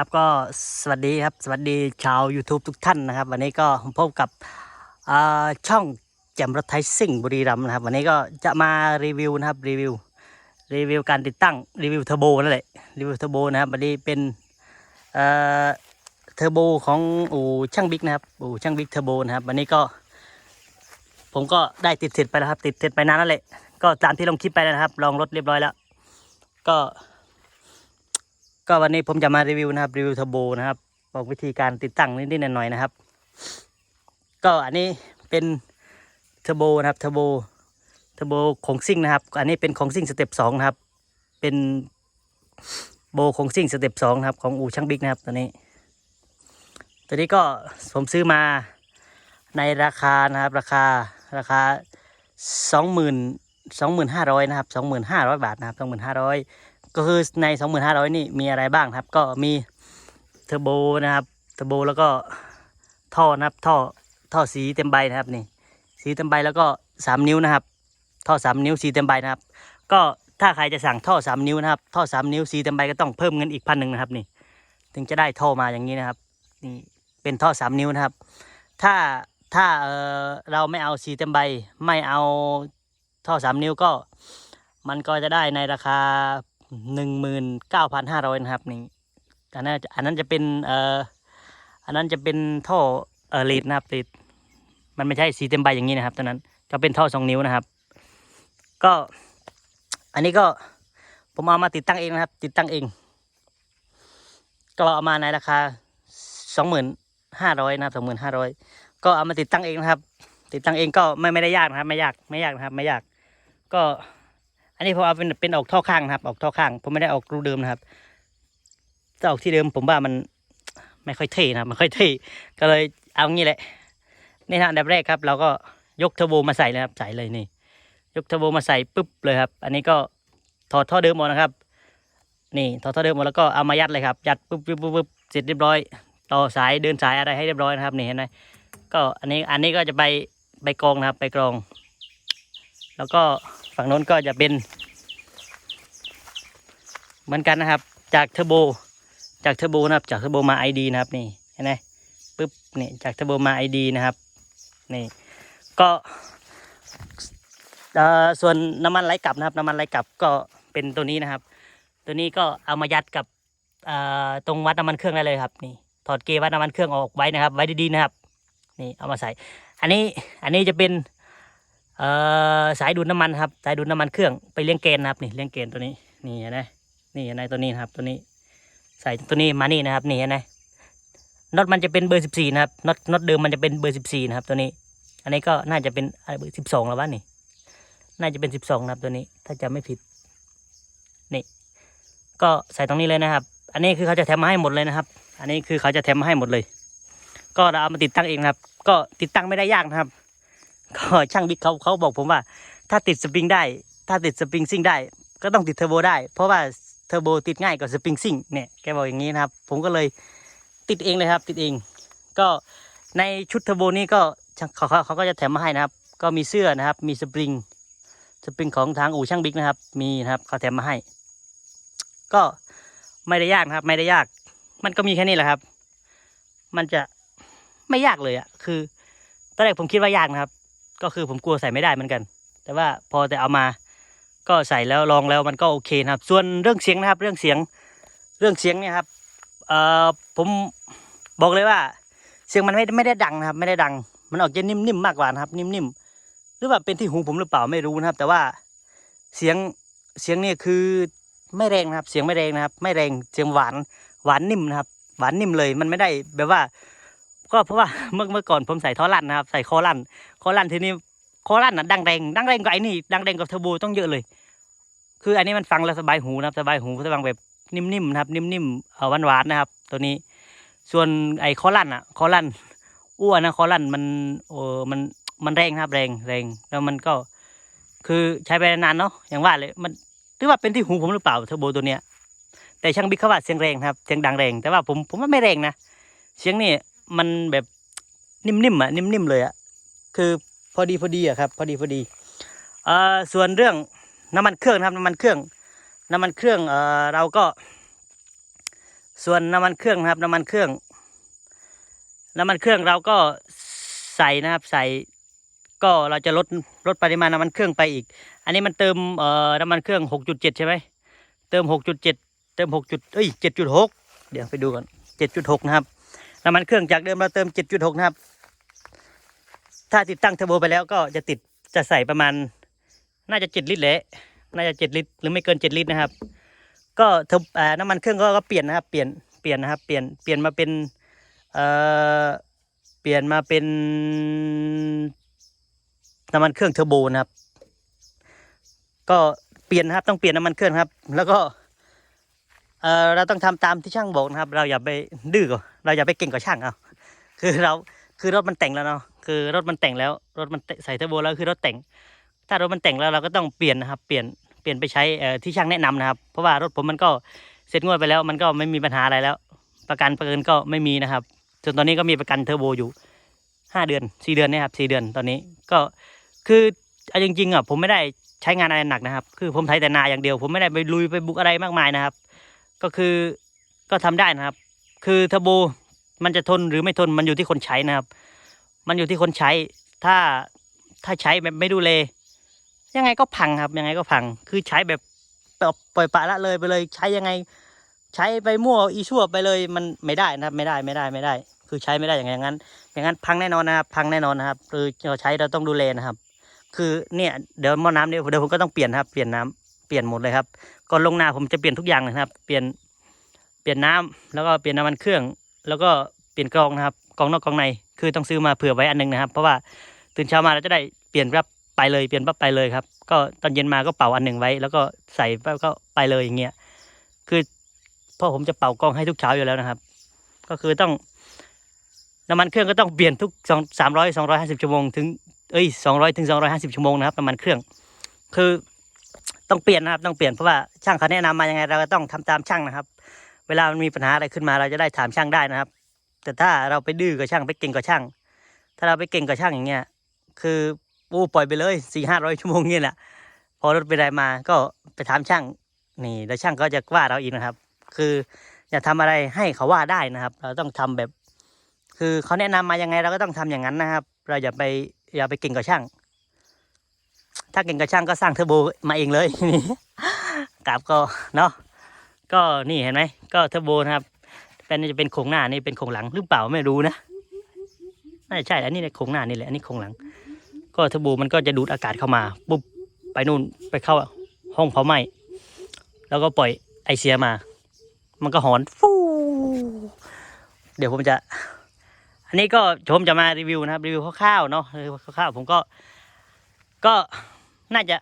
ครับก็สวัสดีครับ สวัสดีชาว YouTube ทุกท่านนะครับ วันนี้ก็พบกับช่องแจ่มรถไทยซิ่งบุรีรัมย์นะครับ วันนี้ก็จะมารีวิวนะครับรีวิวรีวิวการติดตั้งรีวิวเทอร์โบนั่นแหละรีวิวเทอร์โบนะครับวันนี้เป็นเทอร์โบของอู่ช่างบิ๊กนะครับอู่ช่างบิ๊กเทอร์โบนะครับวันนี้ก็ ผมก็ได้ติดเสร็จไปแล้วครับ ติดเสร็จไปนานแล้วแหละก็ตามที่ลงคลิปไปนะครับ ลองรถเรียบร้อยแล้ว ก็ ก็วันนี้ผมจะมารีวิวนะครับรีวิวเทอร์โบนะครับบอกวิธีการติดตั้งนิดๆหน่อยๆนะครับ ก็อันนี้เป็นเทอร์โบนะครับเทอร์โบเทอร์โบของซิ่งนะครับ อันนี้เป็นของซิ่งสเต็ปสองนะครับ เป็นโบของซิ่งสเต็ปสองนะครับของอูช่างบิ๊กนะครับตัวนี้ ตัวนี้ก็ผมซื้อมาในราคานะครับ ราคาราคาสองหมื่นสองหมื่นห้าร้อยนะครับสองหมื่นห้าร้อยบาทนะครับสองหมื่นห้าร้อย ก็คือในสองหมื่นห้าร้อยนี่มีอะไรบ้างครับ ก็มีเทอร์โบนะครับเทอร์โบแล้วก็ท่อนะครับท่อท่อสีเต็มใบนะครับนี่ สีเต็มใบแล้วก็สามนิ้วนะครับ ท่อสามนิ้วสีเต็มใบนะครับ ก็ถ้าใครจะสั่งท่อสามนิ้วนะครับ ท่อสามนิ้วสีเต็มใบก็ต้องเพิ่มเงินอีกพันหนึ่งนะครับนี่ ถึงจะได้ท่อมาอย่างนี้นะครับนี่เป็นท่อสามนิ้วนะครับ ถ้าถ้าเออเราไม่เอาสีเต็มใบ ไม่เอาท่อสามนิ้วก็ มันก็จะได้ในราคา หนึ่งหมื่นเก้าพันห้าร้อยนะครับนี่อันนั้นอันนั้นจะเป็นเอ่ออันนั้นจะเป็นท่อเอ่อลีดนะครับลีดมันไม่ใช่สีเต็มใบอย่างนี้นะครับตอนนั้นจะเป็นท่อสองนิ้วนะครับ ก็อันนี้ก็ผมเอามาติดตั้งเองนะครับ ติดตั้งเอง ก็เอามาในราคาสองหมื่นห้าร้อยนะครับสองหมื่นห้าร้อยก็เอามาติดตั้งเองนะครับ ติดตั้งเองก็ไม่ไม่ได้ยากนะครับ ไม่ยากไม่ยากนะครับ ไม่ยาก ก็ อันนี้ผมเอาเป็นเป็นออกท่อข้างนะครับ ออกท่อข้างผมไม่ได้ออกรูเดิมนะครับถ้าออกที่เดิมผมว่ามันไม่ค่อยเท่นะครับไม่ค่อยเท่ก็เลยเอางี้แหละนี่นะอันดับแรกครับ เราก็ยกเทอร์โบมาใส่เลยครับใส่เลยนี่ ยกเทอร์โบมาใส่ปุ๊บเลยครับ อันนี้ก็ถอดท่อเดิมออกนะครับ นี่ถอดท่อเดิมออกแล้วก็เอามายัดเลยครับยัดปุ๊บปุ๊บปุ๊บปุ๊บเสร็จเรียบร้อยต่อสายเดินสายอะไรให้เรียบร้อยนะครับนี่เห็นไหมก็อันนี้อันนี้ก็จะไปไปกรองนะครับไปกรอง แล้วก็ ฝั่งโน้นก็จะเป็น เหมือนกันนะครับ จากเทอร์โบ จากเทอร์โบนะครับ จากเทอร์โบมาไอดีนะครับนี่เห็นไหมปุ๊บนี่จากเทอร์โบมาไอดีนะครับนี่ก็ส่วนน้ำมันไหลกลับนะครับ น้ำมันไหลกลับก็เป็นตัวนี้นะครับ ตัวนี้ก็เอามายัดกับตรงวัดน้ำมันเครื่องได้เลยครับนี่ถอดเกยร์วัดน้ำมันเครื่องออกไว้นะครับ ไว้ดีๆนะครับนี่เอามาใส่ อันนี้อันนี้จะเป็น เอ่อสายดูดน้ำมันครับสายดูดน้ำมันเครื่องไปเลี้ยงเกณฑ์นะครับนี่เลี้ยงเกณฑ์ตัวนี้นี่เห็นไหมนี่เห็นไหมตัวนี้นะครับตัวนี้ใส่ตัวนี้มานี่นะครับนี่เห็นไหมน็อตมันจะเป็นเบอร์สิบสี่นะครับน็อตน็อตเดิมมันจะเป็นเบอร์สิบสี่นะครับตัวนี้ อันนี้ก็น่าจะเป็นอะไรเบอร์สิบสองแล้ววะนี่ น่าจะเป็นสิบสองนะครับตัวนี้ ถ้าจำไม่ผิดนี่ก็ใส่ตรงนี้เลยนะครับ อันนี้คือเขาจะแถมมาให้หมดเลยนะครับ อันนี้คือเขาจะแถมมาให้หมดเลย ก็เราเอามาติดตั้งเองนะครับ ก็ติดตั้งไม่ได้ยากนะครับ ก็ช่างบิ๊กเขาเขาบอกผมว่า ถ้าติดสปริงได้ ถ้าติดสปริงซิ่งได้ ก็ต้องติดเทอร์โบได้ เพราะว่าเทอร์โบติดง่ายกว่าสปริงซิ่งเนี่ยแกบอกอย่างนี้นะครับ ผมก็เลยติดเองเลยครับ ติดเอง ก็ในชุดเทอร์โบนี้ก็เขาเขาเขาก็จะแถมมาให้นะครับ ก็มีเสื้อนะครับ มีสปริงสปริงของทางอู่ช่างบิ๊กนะครับ มีนะครับเขาแถมมาให้ ก็ไม่ได้ยากนะครับ ไม่ได้ยาก มันก็มีแค่นี้แหละครับ มันจะไม่ยากเลยอะคือตอนแรกผมคิดว่ายากนะครับ ก็คือผมกลัวใส่ไม่ได้เหมือนกัน แต่ว่าพอแต่เอามาก็ใส่แล้วลองแล้วมันก็โอเคนะครับ ส่วนเรื่องเสียงนะครับ เรื่องเสียงเรื่องเสียงเนี่ยครับเอ่อผมบอกเลยว่า เสียงมันไม่ไม่ได้ดังนะครับ ไม่ได้ดัง มันออกจะนิ่มๆมากกว่านะครับ นิ่มๆหรือว่าเป็นที่หูผมหรือเปล่าไม่รู้นะครับ แต่ว่าเสียงเสียงเนี่ยคือไม่แรงนะครับ เสียงไม่แรงนะครับ ไม่แรงเสียงหวานหวานนิ่มนะครับ หวานนิ่มเลย มันไม่ได้แบบว่า ก็เพราะว่าเมื่อเมื่อก่อนผมใส่ท่อลั่นนะครับใส่คอลั่นคอลั่นทีนี้คอลั่นอะดังแรงดังแรงกว่าไอ้นี่ดังแรงกว่าเทอร์โบต้องเยอะเลย คืออันนี้มันฟังแล้วสบายหูนะครับสบายหูสบายแบบนิ่มๆนะครับ นิ่มๆเออหวานๆนะครับ ตัวนี้ ส่วนไอ้คอลั่นอะคอลั่นอ้วนนะคอลั่นมันเออมันมันแรงนะครับแรงแรงแล้วมันก็ คือใช้ไปนานๆเนาะอย่างว่าเลยมันหรือว่าเป็นที่หูผมหรือเปล่าเทอร์โบตัวเนี้ยแต่ช่างบิ๊กเขาว่าเสียงแรงครับเสียงดังแรง แต่ว่าผมผมว่าไม่แรงนะเสียงนี่ มันแบบนิ่มๆอะนิ่มๆเลยอะคือพอดีพอดีอะครับ พอดีพอดีเอ่อส่วนเรื่องน้ำมันเครื่องครับน้ำมันเครื่อง น้ำมันเครื่องเอ่อเราก็ ส่วนน้ำมันเครื่องครับ น้ำมันเครื่อง น้ำมันเครื่องเราก็ใส่นะครับ ใส่ก็เราจะลดลดปริมาณน้ำมันเครื่องไปอีก อันนี้มันเติมเอ่อน้ำมันเครื่องหกจุดเจ็ดใช่ไหมเติมหกจุดเจ็ดเติมหกจุดเอ้ยเจ็ดจุดหกเดี๋ยวไปดูก่อนเจ็ดจุดหกนะครับ น้ำมันเครื่องจากเดิมเราเติมเจ็ดจุดหกนะครับ ถ้าติดตั้งเทอร์โบไปแล้วก็จะติดจะใส่ประมาณ น่าจะเจ็ดลิตรแหละน่าจะเจ็ดลิตรหรือไม่เกินเจ็ดลิตรนะครับ ก็เทอร์อ่าน้ำมันเครื่องก็ก็เปลี่ยนนะครับเปลี่ยนเปลี่ยนนะครับเปลี่ยนเปลี่ยนมาเป็นเอ่อเปลี่ยนมาเป็นน้ำมันเครื่องเทอร์โบนะครับ ก็เปลี่ยนนะครับต้องเปลี่ยนน้ำมันเครื่องครับ แล้วก็ เออเราต้องทำตามที่ช่างบอกนะครับ เราอย่าไปดื้อกเราอย่าไปเก่งกับช่างเอาคือเราคือรถมันแต่งแล้วเนาะคือรถมันแต่งแล้ว รถมันใส่เทอร์โบแล้วคือรถแต่ง ถ้ารถมันแต่งแล้วเราก็ต้องเปลี่ยนนะครับ เปลี่ยนเปลี่ยนไปใช้เออที่ช่างแนะนำนะครับ เพราะว่ารถผมมันก็เสร็จงวดไปแล้ว มันก็ไม่มีปัญหาอะไรแล้ว ประกันประกันก็ไม่มีนะครับจนตอนนี้ก็มีประกันเทอร์โบอยู่ห้าเดือนสี่เดือนนี่ยครับสี่เดือนตอนนี้ก็คือเอาจริงๆอะผมไม่ได้ใช้งานอะไรหนักนะครับ คือผมไถแต่นาอย่างเดียว ผมไม่ได้ไปลุยไปบุกอะไรมากมายนะครับ ก็คือก็ทำได้นะครับ คือเทอร์โบมันจะทนหรือไม่ทนมันอยู่ที่คนใช้นะครับ มันอยู่ที่คนใช้ถ้าถ้าใช้แบบไม่ดูแลยังไงก็พังครับ ยังไงก็พัง คือใช้แบบปล่อยปละละเลยไปเลย ใช้ยังไง ใช้ไปมั่วอีชั่วไปเลยมันไม่ได้นะครับ ไม่ได้ไม่ได้ไม่ได้ คือใช้ไม่ได้อย่างนั้น อย่างนั้นพังแน่นอนนะครับ พังแน่นอนนะครับคือเราใช้เราต้องดูแลนะครับ คือเนี่ยเดี๋ยวหม้อน้ำเนี่ยเดี๋ยวผมก็ต้องเปลี่ยนครับ เปลี่ยนน้ำ เปลี่ยนหมดเลยครับก่อนลงนาผมจะเปลี่ยนทุกอย่างเลยนะครับ เปลี่ยนเปลี่ยนน้ำแล้วก็เปลี่ยนน้ำมันเครื่อง แล้วก็เปลี่ยนกรองนะครับกรองนอกกรองในคือต้องซื้อมาเผื่อไว้อันหนึงนะครับ เพราะว่าตื่นเช้ามาเราจะได้เปลี่ยนรับไปเลยเปลี่ยนปั๊บไปเลยครับ ก็ตอนเย็นมาก็เป่าอันหนึ่งไว้ แล้วก็ใส่ปั๊บก็ไปเลยอย่างเงี้ยคือพราะผมจะเป่ากรองให้ทุกเช้าอยู่แล้วนะครับ ก็คือต้องน้ำมันเครื่องก็ต้องเปลี่ยนทุกสองสามร้อยสองร้อยห้าสิบชั่วโมงถึงเอ้ยสองร้อยถึงสองร้อยห้าสิบชั่วโมงนะครับน้ำมันเครื่อง คือ ต้องเปลี่ยนนะครับต้องเปลี่ยนเพราะว่าช่างเขาแนะนำมายังไงเราก็ต้องทำตามช่างนะครับ เวลามันมีปัญหาอะไรขึ้นมาเราจะได้ถามช่างได้นะครับ แต่ถ้าเราไปดื้อกับช่างไปเก่งกับช่าง ถ้าเราไปเก่งกับช่างอย่างเงี้ยคือปูปล่อยไปเลยสี่ห้าร้อยชั่วโมงเงี้ยแหละพอรถไปได้มาก็ไปถามช่างนี่แล้วช่างก็จะว่าเราอีกนะครับ คืออย่าทำอะไรให้เขาว่าได้นะครับ เราต้องทำแบบ คือเขาแนะนำมายังไงเราก็ต้องทำอย่างนั้นนะครับ เราอย่าไปอย่าไปเก่งกับช่าง ถ้าเก่งกับช่างก็สร้างเทอร์โบมาเองเลยนี่กราบก็เนาะก็นี่เห็นไหมก็เทอร์โบนะครับเป็นจะเป็นโครงหน้านี่เป็นโครงหลังหรือเปล่าไม่รู้นะน่าจะใช่อันนี้ในโครงหน้านี่แหละอันนี้โครงหลัง ก็เทอร์โบมันก็จะดูดอากาศเข้ามาปุ๊บไปนู่นไปเข้าห้องเผาไหม้แล้วก็ปล่อยไอเสียมา มันก็หอนฟูเดี๋ยวผมจะ อันนี้ก็ผมจะมารีวิวนะครับรีวิวคร่าวๆเนาะคร่าวๆผมก็ก็ น่าจะ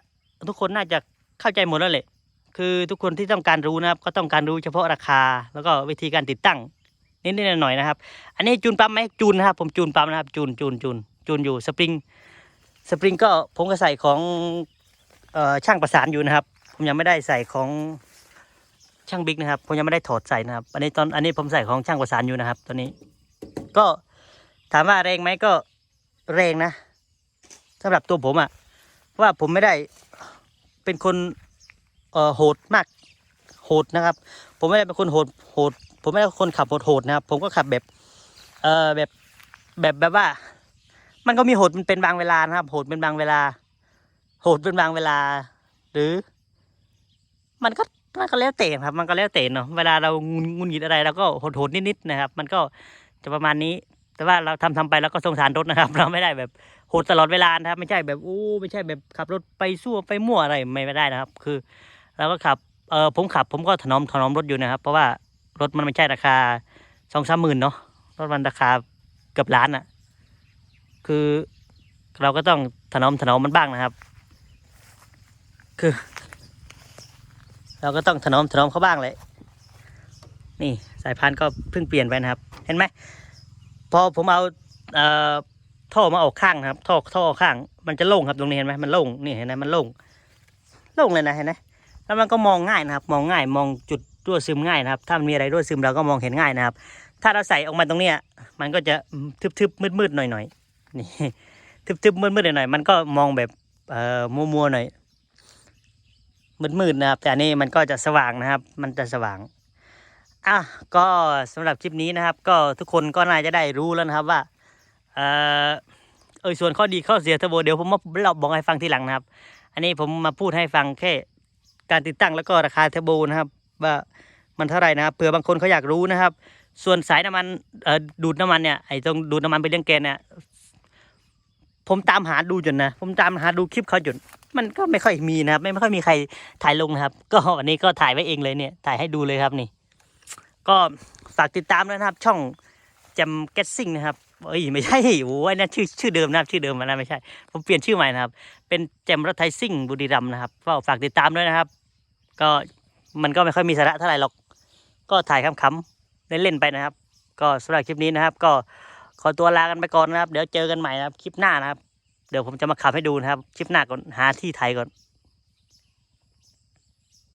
ทุกคนน่าจะเข้าใจหมดแล้วแหละคือทุกคนที่ต้องการรู้นะครับ ก็ต้องการรู้เฉพาะราคา แล้วก็วิธีการติดตั้งนิดๆหน่อยๆนะครับ อันนี้จูนปั๊มไหมจูนนะครับ ผมจูนปั๊มนะครับ จูนจูนจูนจูนอยู่สปริงสปริงก็ผมก็ใส่ของออช่างประสานอยู่นะครับ ผมยังไม่ได้ใส่ของช่างบิ๊กนะครับ ผมยังไม่ได้ถอดใส่นะครับ อันนี้ตอนอันนี้ผมใส่ของช่างประสานอยู่นะครับตอนนี้ ก็ถามว่าแรงไหมก็แรงนะสำหรับตัวผมอะ่ะ ว่าผมไม่ได้เป็นคนโหดมากโหดนะครับ ผมไม่ได้เป็นคนโหดโหด ผมไม่ได้เป็นคนขับโหดโหดนะครับ ผมก็ขับแบบเออแบบแบบแบบว่า มันก็มีโหดมันเป็นบางเวลานะครับ โหดเป็นบางเวลา โหดเป็นบางเวลา หรือ มันก็มันก็แล้วแต่ครับ มันก็แล้วแต่เนาะเวลาเรางุนงุนหงิดอะไรเราก็โหดโหดนิดๆนะครับ มันก็จะประมาณนี้ แต่ว่าเราทำทำไปแล้วก็สงสารรถนะครับ เราไม่ได้แบบ โหดตลอดเวลานะครับ ไม่ใช่แบบอู้ไม่ใช่แบบขับรถไปสู้ไปมั่วอะไรไม่ได้นะครับ คือเราก็ขับเออผมขับผมก็ถนอมถนอมรถอยู่นะครับ เพราะว่ารถมันไม่ใช่ราคาสองสามหมื่นเนาะรถมันราคาเกือบล้านอะคือเราก็ต้องถนอมถนอมมันบ้างนะครับ คือ เราก็ต้องถนอมถนอมเขาบ้างเลยนี่สายพานก็เพิ่งเปลี่ยนไปนะครับ เห็นไหมพอผมเอาเอ่อ ท่อมาออกข้างนะครับ ท่อท่อออกข้าง มันจะโล่งครับตรงนี้เห็นไหมมันโล่งนี่เห็นไหมมันโล่งโล่งเลยนะเห็นไหมแล้วมันก็มองง่ายนะครับ มองง่ายมองจุดรั่วซึมง่ายนะครับ ถ้ามันมีอะไรรั่วซึมเราก็มองเห็นง่ายนะครับ ถ้าเราใส่ออกมาตรงเนี้ย มันก็จะทึบๆมืดๆหน่อยๆนี่ทึบๆมืดๆหน่อยๆมันก็มองแบบเอ่อมัวๆหน่อยมืดๆนะครับ แต่อันนี้มันก็จะสว่างนะครับ มันจะสว่างอะก็สำหรับคลิปนี้นะครับ ก็ทุกคนก็น่าจะได้รู้แล้วนะครับว่า เออเออส่วนข้อดีข้อเสียเทอร์โบเดี๋ยวผมมาเล่าบอกให้ฟังทีหลังนะครับ อันนี้ผมมาพูดให้ฟังแค่การติดตั้งแล้วก็ราคาเทอร์โบนะครับ ว่ามันเท่าไหร่นะครับเผื่อบางคนเขาอยากรู้นะครับ ส่วนสายน้ำมันเอ่อดูดน้ำมันเนี่ยไอ้ตรงดูดน้ำมันไปเลี้ยงแกนเนี่ยผมตามหาดูจนนะ ผมตามหาดูคลิปเขาจนมันก็ไม่ค่อยมีนะครับ ไม่ไม่ค่อยมีใครถ่ายลงนะครับ ก็อันนี้ก็ถ่ายไว้เองเลยเนี่ยถ่ายให้ดูเลยครับนี่ ก็ฝากติดตามนะครับ ช่องจำเก็ตซิ่งนะครับ เอ้ยไม่ใช่โอ้ยนั่นชื่อชื่อเดิมนะครับชื่อเดิมนะไม่ใช่ ผมเปลี่ยนชื่อใหม่นะครับ เป็นแจมรถไทยซิ่งบุรีรัมนะครับก็ฝากติดตามด้วยนะครับ ก็มันก็ไม่ค่อยมีสาระเท่าไหร่หรอก ก็ถ่ายขำๆเล่นๆไปนะครับ ก็สำหรับคลิปนี้นะครับ ก็ขอตัวลากันไปก่อนนะครับ เดี๋ยวเจอกันใหม่นะครับ คลิปหน้านะครับ เดี๋ยวผมจะมาขับให้ดูนะครับ คลิปหน้าก่อนหาที่ไทยก่อน